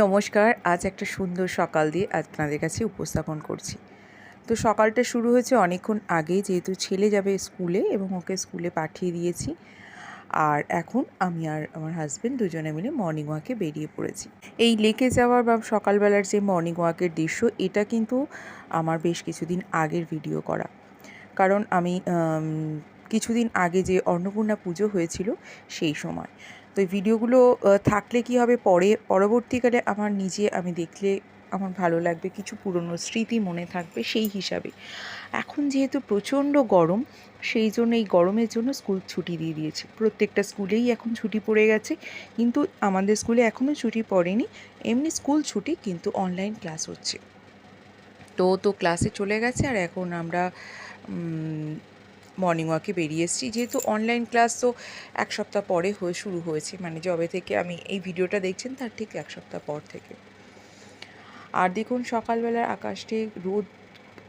নমস্কার, আজ একটা সুন্দর সকাল দিয়ে আপনাদের কাছে উপস্থাপন করছি। তো সকালটা শুরু হয়েছে অনেকক্ষণ আগে যেহেতু ছেলে যাবে স্কুলে এবং ওকে স্কুলে পাঠিয়ে দিয়েছি। আর এখন আমি আর আমার হাজব্যান্ড দুজনে মিলে মর্নিং ওয়াকে বেরিয়ে পড়েছি। এই লেকে যাওয়ার বা সকালবেলার যে মর্নিং ওয়াকের দৃশ্য, এটা কিন্তু আমার বেশ কিছুদিন আগের ভিডিও করা। কারণ আমি কিছুদিন আগে যে অন্নপূর্ণা পুজো হয়েছিল, সেই সময়। তো এই ভিডিওগুলো থাকলে কি হবে পরে, পরবর্তীকালে আমার নিজে আমি দেখলে আমার ভালো লাগবে, কিছু পুরনো স্মৃতি মনে থাকবে সেই হিসাবে। এখন যেহেতু প্রচণ্ড গরম, সেই জন্য এই গরমের জন্য স্কুল ছুটি দিয়ে দিয়েছে। প্রত্যেকটা স্কুলেই এখন ছুটি পড়ে গেছে, কিন্তু আমাদের স্কুলে এখনও ছুটি পড়েনি, এমনি স্কুল ছুটি কিন্তু অনলাইন ক্লাস হচ্ছে। তো তো ক্লাসে চলে গেছে আর এখন আমরা মর্নিং ওয়াকে বেরিয়ে এসেছি। যেহেতু অনলাইন ক্লাস তো এক সপ্তাহ পরে হয়ে শুরু হয়েছে মানে যবে থেকে আমি এই ভিডিওটা দেখছেন, তার ঠিক এক সপ্তাহ পর থেকে। আর দেখুন, সকালবেলার আকাশটি রোদ,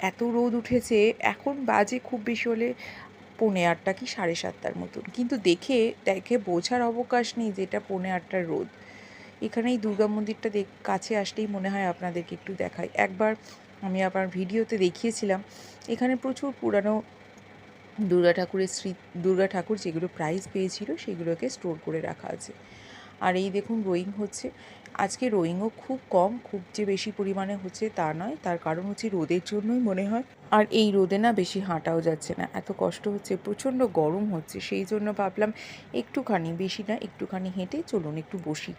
এত রোদ উঠেছে, এখন বাজে খুব বেশি হলে পৌনে আটটা কি সাড়ে সাতটার মতন। কিন্তু দেখে দেখে বোঝার অবকাশ নেই যে এটা পৌনে আটটার রোদ। এখানে এই দুর্গা মন্দিরটা দেখ, কাছে আসলেই মনে হয় আপনাদেরকে একটু দেখাই। একবার আমি আপনার ভিডিওতে দেখিয়েছিলাম, এখানে প্রচুর পুরানো দুর্গা ঠাকুরের স্মৃ দুর্গা ঠাকুর যেগুলো প্রাইজ পেয়েছিল সেগুলোকে স্টোর করে রাখা আছে। আর এই দেখুন রোয়িং হচ্ছে। আজকে রোয়িংও খুব কম, খুব যে বেশি পরিমাণে হচ্ছে তা নয়, তার কারণ হচ্ছে রোদের জন্যই মনে হয়। আর এই রোদে না বেশি হাঁটাও যাচ্ছে না, এত কষ্ট হচ্ছে, প্রচণ্ড গরম হচ্ছে, সেই জন্য ভাবলাম একটুখানি, বেশি না, একটুখানি হেঁটে চলুন একটু বসি।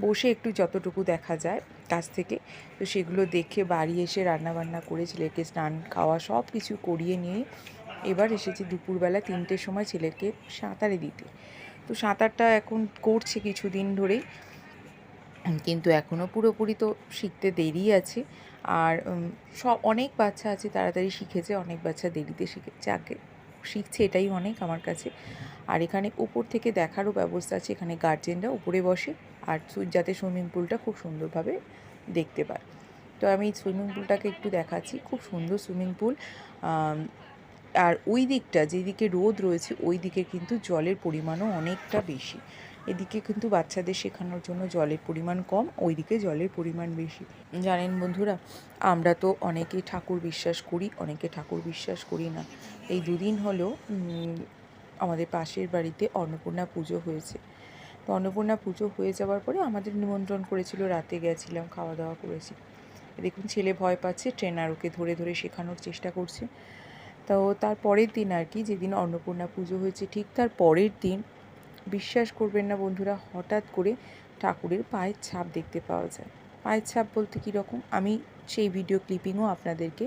বসে একটু যতটুকু দেখা যায় কাছ থেকে, তো সেগুলো দেখে বাড়ি এসে রান্নাবান্না করে ছেলেকে স্নান খাওয়া সব কিছু করিয়ে নিয়ে এবার এসেছি দুপুরবেলা তিনটের সময় ছেলেকে সাঁতারে দিতে। তো সাঁতারটা এখন করছে কিছুদিন ধরেই। কিন্তু এখনও পুরোপুরি তো শিখতে দেরি আছে। আর সব, অনেক বাচ্চা আছে তাড়াতাড়ি শিখেছে, অনেক বাচ্চা দেরিতে শিখেছে আগে শিখছে এটাই অনেক আমার কাছে। আর এখানে উপর থেকে দেখারও ব্যবস্থা আছে, এখানে গার্জেনরা উপরে বসে। আর যাতে সুইমিং পুলটা খুব সুন্দরভাবে দেখতে পায়। তো আমি সুইমিং পুলটাকে একটু দেখাচ্ছি। খুব সুন্দর সুইমিং পুল আর ওই দিকটা, যেদিকে রোদ রয়েছে, ওই দিকে কিন্তু জলের পরিমাণও অনেকটা বেশি। এদিকে কিন্তু বাচ্চাদের শেখানোর জন্য জলের পরিমাণ কম, ওইদিকে জলের পরিমাণ বেশি। জানেন বন্ধুরা, আমরা তো অনেকে ঠাকুর বিশ্বাস করি, অনেকে ঠাকুর বিশ্বাস করি না। এই দুদিন হলো আমাদের পাশের বাড়িতে অন্নপূর্ণা পুজো হয়েছে। তো অন্নপূর্ণা পুজো হয়ে যাওয়ার পরে আমাদের নিমন্ত্রণ করেছিল, রাতে গেছিলাম, খাওয়া দাওয়া করেছি। দেখুন, ছেলে ভয় পাচ্ছে ট্রেনার ওকে ধরে ধরে শেখানোর চেষ্টা করছে। তো তার পরের দিন আর কি, যেদিন অন্নপূর্ণা পুজো হয়েছে, ঠিক তার পরের দিন, বিশ্বাস করবেন না বন্ধুরা, হঠাৎ করে ঠাকুরের পায়ের ছাপ দেখতে পাওয়া যায়। পায়ের ছাপ বলতে কীরকম আমি সেই ভিডিও ক্লিপিংও আপনাদেরকে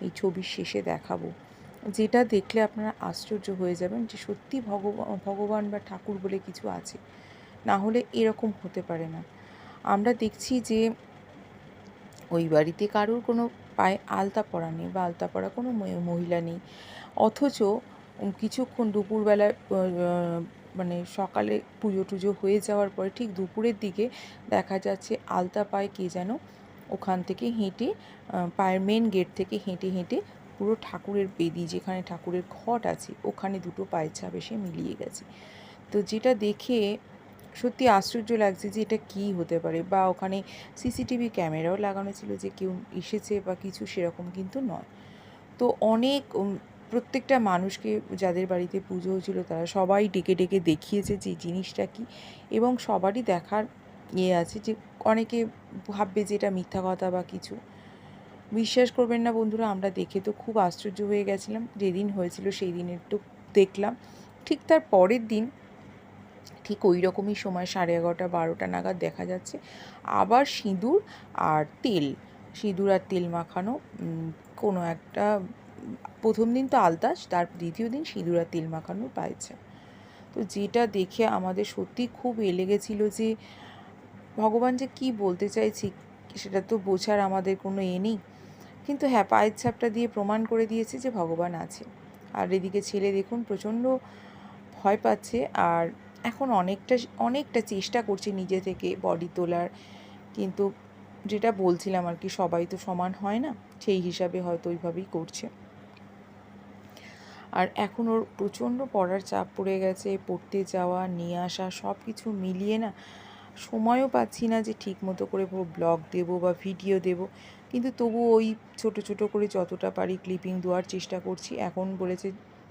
এই ছবির শেষে দেখাবো। যেটা দেখলে আপনারা আশ্চর্য হয়ে যাবেন যে সত্যি ভগবান ভগবান বা ঠাকুর বলে কিছু আছে। না হলে এরকম হতে পারে না। আমরা দেখছি যে ওই বাড়িতে কারোর কোনো পায়ে আলতা পরা নেই বা আলতা পরা কোনো মহিলা নেই। অথচ কিছুক্ষণ দুপুরবেলায় আহ, মানে সকালে পুজো টুজো হয়ে যাওয়ার পরে ঠিক দুপুরের দিকে দেখা যাচ্ছে আলতা পায়ে কে যেন ওখান থেকে হেঁটে পায়ের মেন গেট থেকে হেঁটে হেঁটে পুরো ঠাকুরের বেদি যেখানে ঠাকুরের ঘট আছে ওখানে দুটো পায়ের ছাপ এসে মিলিয়ে গেছে। তো যেটা দেখে সত্যি আশ্চর্য লাগছে যে এটা কী হতে পারে বা ওখানে সিসিটিভি ক্যামেরাও লাগানো ছিল যে কেউ এসেছে বা কিছু সেরকম কিন্তু নয়। তো অনেক প্রত্যেকটা মানুষকে যাদের বাড়িতে পুজো হয়েছিল তারা সবাই ডেকে ডেকে দেখিয়েছে যে জিনিসটা কী এবং সবারই দেখার ইয়ে আছে যে অনেকে ভাববে যে এটা মিথ্যা কথা বা কিছু। বিশ্বাস করবেন না বন্ধুরা, আমরা দেখে তো খুব আশ্চর্য হয়ে গেছিলাম। যেদিন হয়েছিল সেই দিন একটু দেখলাম। ঠিক তার পরের দিন ঠিক ওই রকমই সময় সাড়ে এগারোটা, বারোটা নাগাদ দেখা যাচ্ছে। আবার সিঁদুর আর তেল, সিঁদুর আর তেল মাখানো কোনো একটা, প্রথম দিন তো আলতাস, তার দ্বিতীয় দিন সিঁদুর আর তেল মাখানো পাইছে। তো যেটা দেখে আমাদের সত্যি খুব এ লেগেছিল যে, ভগবান যে কী বলতে চাইছি, সেটা তো বোঝার আমাদের কোনো এ নেই। কিন্তু হ্যাঁ পায়ের ছাপটা দিয়ে প্রমাণ করে দিয়েছে যে ভগবান আছে। আর এদিকে ছেলে দেখুন প্রচণ্ড ভয় পাচ্ছে, আর এখন অনেকটা অনেকটা চেষ্টা করছে নিজে থেকে বডি তোলার। কিন্তু যেটা বলছিলাম আর কি, সবাই তো সমান হয় না, সেই হিসাবে হয়তো ওইভাবেই করছে। আর এখন ওর প্রচণ্ড পড়ার চাপ পড়ে গেছে, পড়তে যাওয়া, নিয়ে আসা সব কিছু মিলিয়ে না সময়ও পাচ্ছি না যে ঠিক মতো করে পুরো ব্লগ দেবো বা ভিডিও দেবো। কিন্তু তবু ওই ছোট ছোট করে যতটা পারি ক্লিপিং দেওয়ার চেষ্টা করছি। এখন বলেছে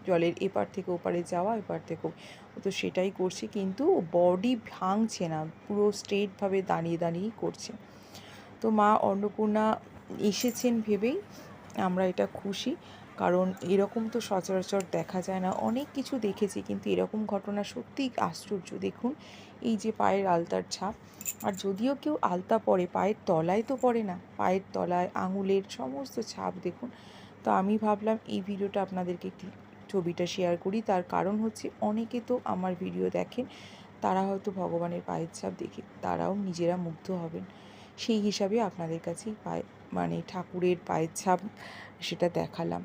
জলের এপার থেকে ওপারে যাওয়া, এপার থেকেও ও, তো সেটাই করছে কিন্তু বডি ভাঙছে না, পুরো স্ট্রেটভাবে দাঁড়িয়ে দাঁড়িয়েই করছে। তো মা অন্নপূর্ণা এসেছেন ভেবেই আমরা এটা খুশি, কারণ এরকম তো সচরাচর দেখা যায় না। অনেক কিছু দেখেছি কিন্তু এরকম ঘটনা সত্যিই আশ্চর্য। দেখুন, এই যে পায়ের আলতার ছাপ, আর যদিও কেউ আলতা পরে, পায়ের তলায় তো পড়ে না, পায়ের তলায়, আঙুলের সমস্ত ছাপ দেখুন। তো আমি ভাবলাম এই ভিডিওটা আপনাদেরকে একটি ছবিটা শেয়ার করি। তার কারণ হচ্ছে অনেকে তো আমার ভিডিও দেখেন, তারা হয়তো ভগবানের পায়ের ছাপ দেখে, তারাও নিজেরা মুগ্ধ হবেন। সেই হিসাবে আপনাদের কাছেই পায়ে মানে ঠাকুরের পায়ের ছাপ সেটা দেখালাম।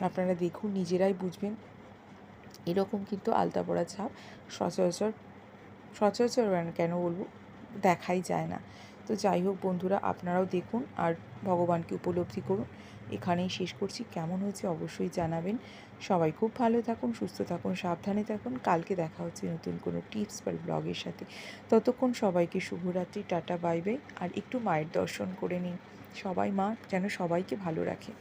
আপনারা দেখুন, নিজেরাই বুঝবেন। এরকম কিন্তু আলতা পড়া ছাপ সচরাচর সচরাচর মানে কেন বলব, দেখাই যায় না। তো যাই হোক বন্ধুরা, আপনারাও দেখুন আর ভগবানকে উপলব্ধি করুন। এখানেই শেষ করছি। কেমন হয়েছে অবশ্যই জানাবেন। সবাই খুব ভালো থাকুন, সুস্থ থাকুন, সাবধানে থাকুন। কালকে দেখা হচ্ছে নতুন কোনো টিপস বা ব্লগের সাথে। ততক্ষণ সবাইকে শুভরাত্রি, টাটা বাইবে বাই। আর একটু মায়ের দর্শন করে নিন। সবাই মা যেন সবাইকে ভালো রাখে।